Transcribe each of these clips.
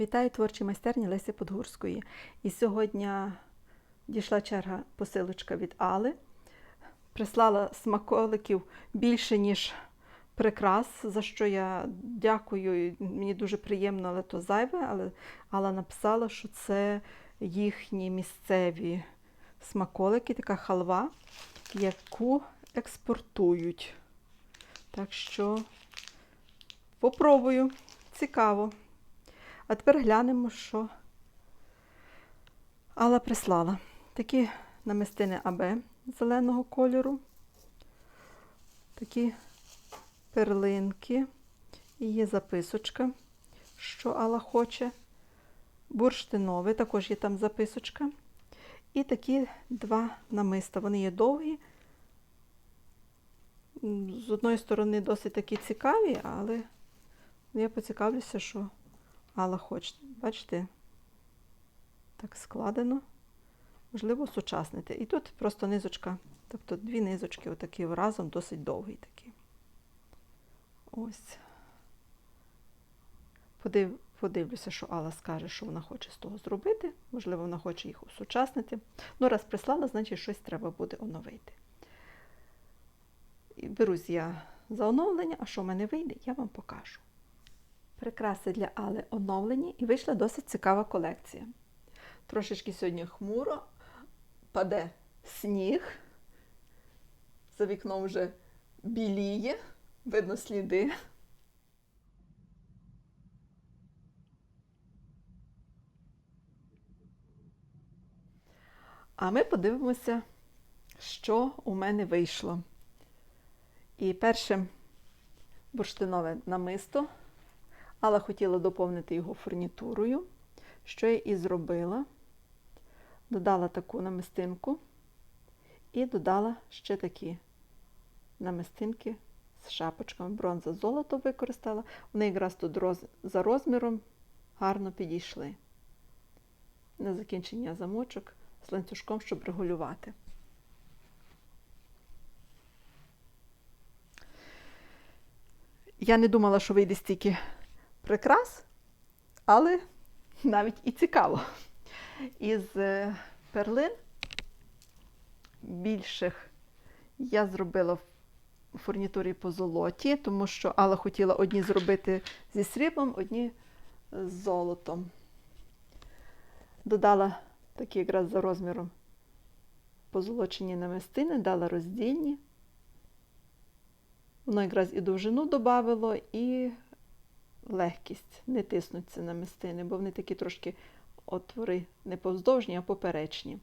Вітаю творчі майстерні Лесі Подгурської. І сьогодні дійшла черга посилочка від Али. Прислала смаколиків більше, ніж прикрас, за що я дякую. Мені дуже приємно, але то зайве. Але Алла написала, що це їхні місцеві смаколики, така халва, яку експортують. Так що попробую. Цікаво. А тепер глянемо, що Алла прислала. Такі намистини АБ зеленого кольору, такі перлинки. І є записочка, що Алла хоче. Бурштинове, також є там записочка. І такі два намиста. Вони є довгі. З одної сторони досить такі цікаві, але я поцікавлюся, що Алла хоче. Бачите, так складено. Можливо, сучаснити. І тут просто низочка, тобто дві низочки, отакі разом, досить довгі такі. Ось. Подив, подивлюся, що Алла скаже, що вона хоче з того зробити. Можливо, вона хоче їх усучаснити. Ну, раз прислала, значить щось треба буде оновити. І берусь я за оновлення, а що в мене вийде, я вам покажу. Прикраси для Али оновлені і вийшла досить цікава колекція. Трошечки сьогодні хмуро, паде сніг, за вікном вже біліє, видно сліди. А ми подивимося, що у мене вийшло. І перше бурштинове намисто. Алла хотіла доповнити його фурнітурою, що я і зробила. Додала таку намистинку і додала ще такі намистинки з шапочками. Бронза золото використала. Вони якраз тут роз... за розміром гарно підійшли. На закінчення замочок з ланцюжком, щоб регулювати. Я не думала, що вийде стільки прикрас, але навіть і цікаво. Із е, перлин більших я зробила в фурнітурі по золоті, тому що Алла хотіла одні зробити зі сріблом, одні з золотом. Додала такі якраз за розміром позолочені намистини, дала роздільні. Воно якраз і довжину додавало, і легкість. Не тиснуться намистини, бо вони такі трошки отвори не повздовжні, а поперечні.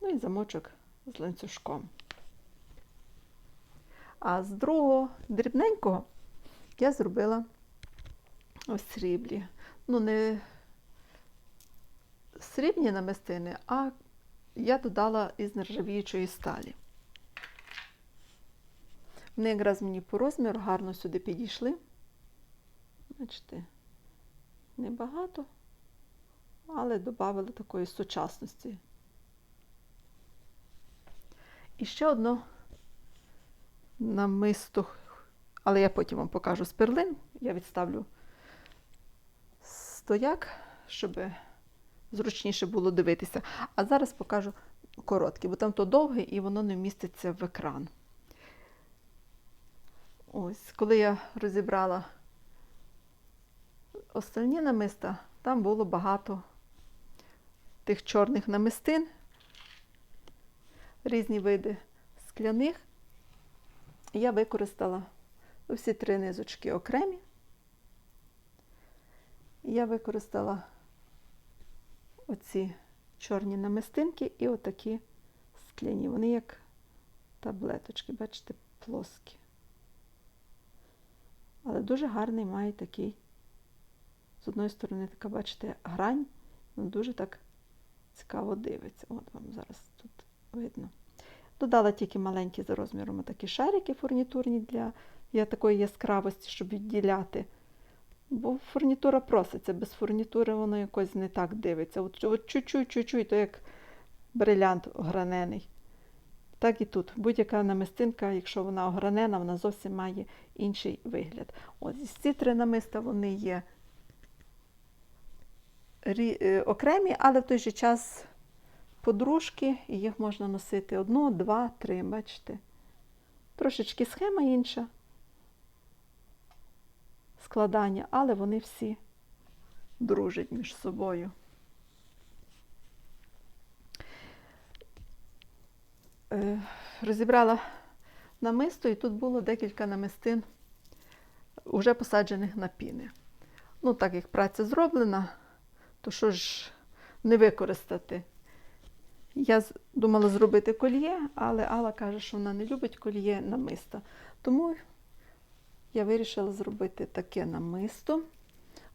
Ну і замочок з ланцюжком. А з другого дрібненького я зробила ось сріблі. Ну, не срібні намистини, а я додала із нержавіючої сталі. Вони якраз мені по розміру гарно сюди підійшли. Бачите, небагато, але додали такої сучасності. І ще одно намисто, але я потім вам покажу з перлин. Я відставлю стояк, щоб зручніше було дивитися. А зараз покажу коротке, бо там то довге і воно не вміститься в екран. Ось, коли я розібрала остальні намиста, там було багато тих чорних намистин, різні види скляних. Я використала всі три низочки окремі. Я використала оці чорні намистинки і отакі скляні. Вони як таблеточки, бачите, плоскі. Але дуже гарний має такий, з одної сторони, така, бачите, грань, ну дуже так цікаво дивиться. От вам зараз тут видно. Додала тільки маленькі за розміром такі шарики фурнітурні для я такої яскравості, щоб відділяти. Бо фурнітура проситься, без фурнітури воно якось не так дивиться. От, от чуть-чуть, то як брилянт огранений. Так і тут. Будь-яка намистинка, якщо вона огранена, вона зовсім має інший вигляд. Ось ці три намиста вони є окремі, але в той же час подружки, і їх можна носити одну, два, три, бачите. Трошечки схема інша складання, але вони всі дружать між собою. Е, Розібрала намисто, і тут було декілька намистин, вже посаджених на піни. Ну, так як праця зроблена, то що ж не використати? Я думала зробити кольє, але Алла каже, що вона не любить кольє намиста. Тому я вирішила зробити таке намисто.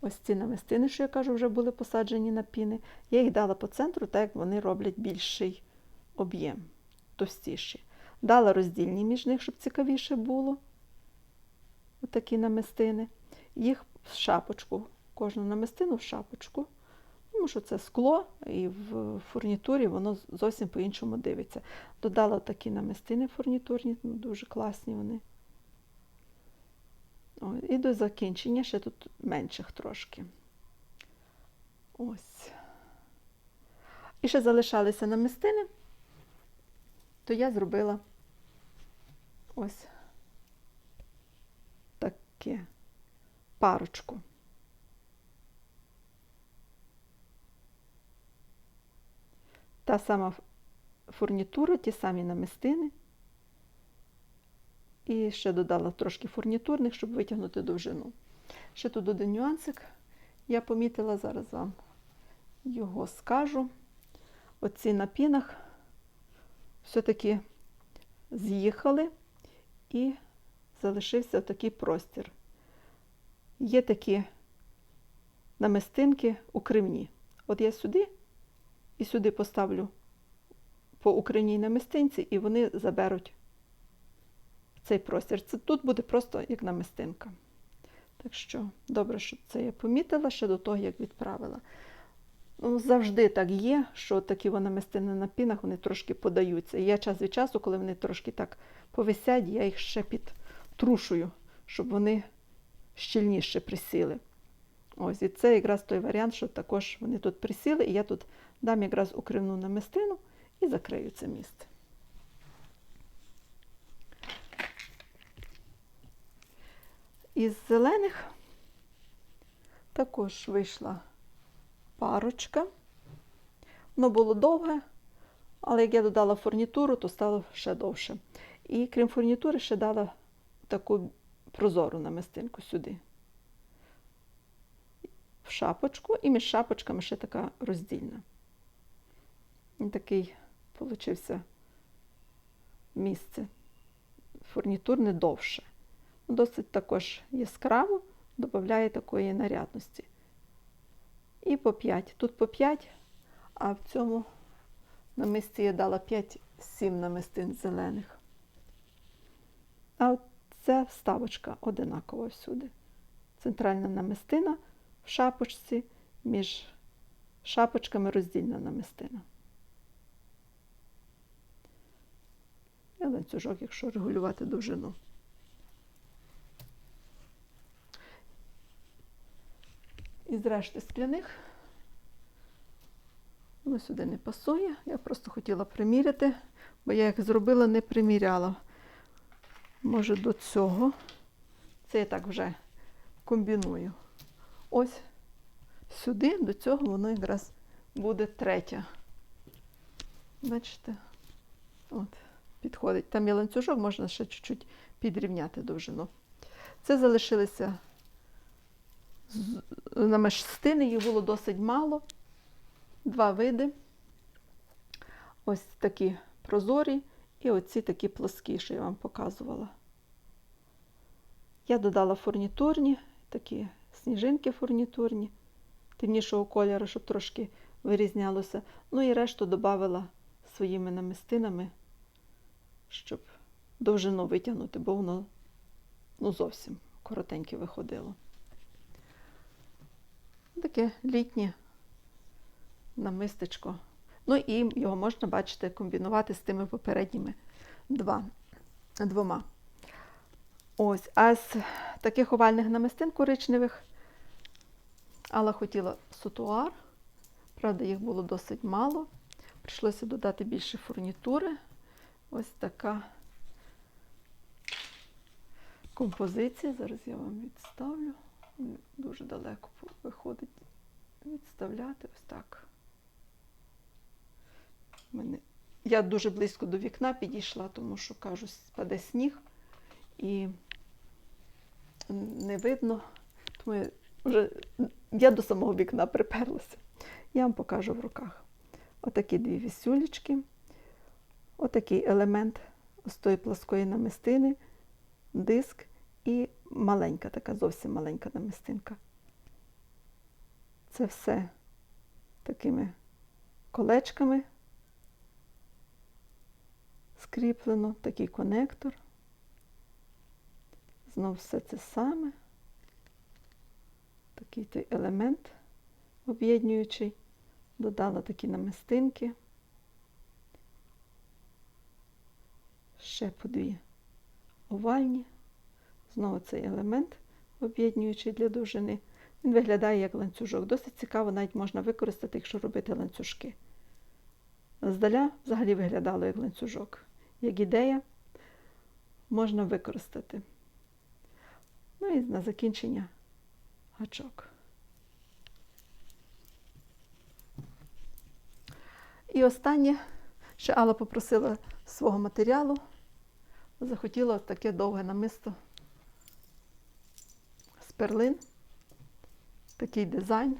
Ось ці намистини, що я кажу, вже були посаджені на піни. Я їх дала по центру, так як вони роблять більший об'єм, товстіші. Дала роздільні між них, щоб цікавіше було. Отакі намистини. Їх в шапочку, кожну намистину в шапочку. Тому що це скло, і в фурнітурі воно зовсім по-іншому дивиться. Додала такі намистини фурнітурні, ну, дуже класні вони. О, і до закінчення ще тут менших трошки. Ось. І ще залишалися намистини, то я зробила ось таке парочку. Та сама фурнітура, ті самі намистини. І ще додала трошки фурнітурних, щоб витягнути довжину. Ще тут один нюансик. Я помітила, зараз вам його скажу. Оці на пінах все-таки з'їхали і залишився такий простір. Є такі намистинки укривні. От я сюди і сюди поставлю по укривній намистинці, і вони заберуть цей простір. Це тут буде просто як намистинка. Так що, добре, що це я помітила ще до того, як відправила. Ну, завжди так є, що такі вони намистини на пінах, вони трошки подаються. І я час від часу, коли вони трошки так повисять, я їх ще підтрушую, щоб вони щільніше присіли. Ось, і це якраз той варіант, що також вони тут присіли, і я тут дам якраз укривну намистину і закрию це місце. Із зелених також вийшла парочка. Воно було довге, але як я додала фурнітуру, то стало ще довше. І крім фурнітури, ще дала таку прозору намистинку сюди. В шапочку, і між шапочками ще така роздільна. І такий получився місце. Фурнітурне довше. Досить також яскраво, додає такої нарядності. І по 5. Тут по 5, а в цьому намисті я дала 5-7 намистин зелених. А от ця вставочка одинакова всюди. Центральна намистина в шапочці, між шапочками роздільна намистина. Ланцюжок, якщо регулювати довжину. Із решти скляних воно сюди не пасує. Я просто хотіла приміряти, бо я їх зробила, не приміряла. Може, до цього. Це я так вже комбіную. Ось сюди, до цього воно якраз буде третя. Бачите? От, підходить. Там є ланцюжок, можна ще чуть-чуть підрівняти довжину. Це залишилися з- намистини, їх було досить мало. Два види. Ось такі прозорі і оці такі плоскі, що я вам показувала. Я додала фурнітурні, такі сніжинки фурнітурні, темнішого кольору, щоб трошки вирізнялося. Ну і решту додала своїми намистинами, щоб довжину витягнути, бо воно ну, зовсім коротеньке виходило. Таке літнє намистечко. Ну і його можна, бачите, комбінувати з тими попередніми два, двома. Ось, а з таких овальних намистин коричневих Алла хотіла сутуар, Правда, їх було досить мало. Прийшлося додати більше фурнітури. Ось така композиція. Зараз я вам відставлю. Дуже далеко виходить відставляти. Ось так. Мене... Я дуже близько до вікна підійшла, тому що, кажу, спаде сніг і не видно. Тому я вже я до самого вікна приперлася. Я вам покажу в руках. Отакі дві вісюлечки, отакий елемент з тої плоскої намистини, диск і маленька, така зовсім маленька намистинка. Це все такими колечками скріплено, такий конектор. Знов все це саме. Такий той елемент об'єднуючий. Додала такі намистинки. Ще по дві овальні. Знову цей елемент об'єднуючий для довжини. Він виглядає як ланцюжок. Досить цікаво, навіть можна використати, якщо робити ланцюжки. Здаля взагалі виглядало як ланцюжок. Як ідея можна використати. Ну і на закінчення гачок. І останнє, ще Алла попросила свого матеріалу, захотіла таке довге намисто. З перлин, такий дизайн.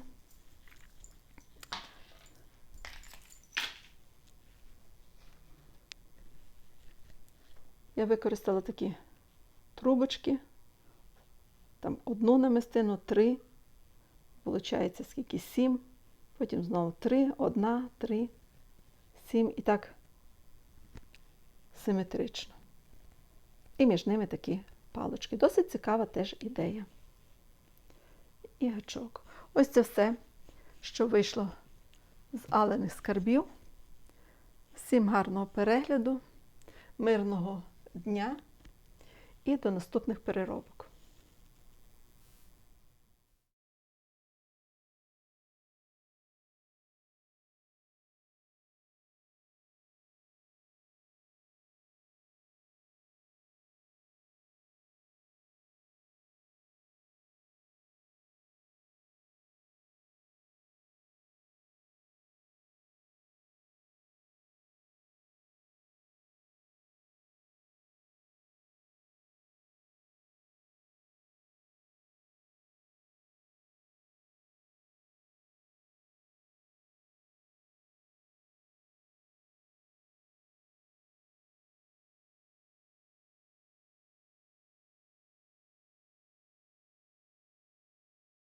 Я використала такі трубочки, там одну намистину, три, виходить, скільки? Сім, потім знову три, одна, три, сім. І так симетрично. І між ними такі палочки. Досить цікава теж ідея. І гачок. Ось це все, що вийшло з алених скарбів. Всім гарного перегляду, мирного дня і до наступних переробок.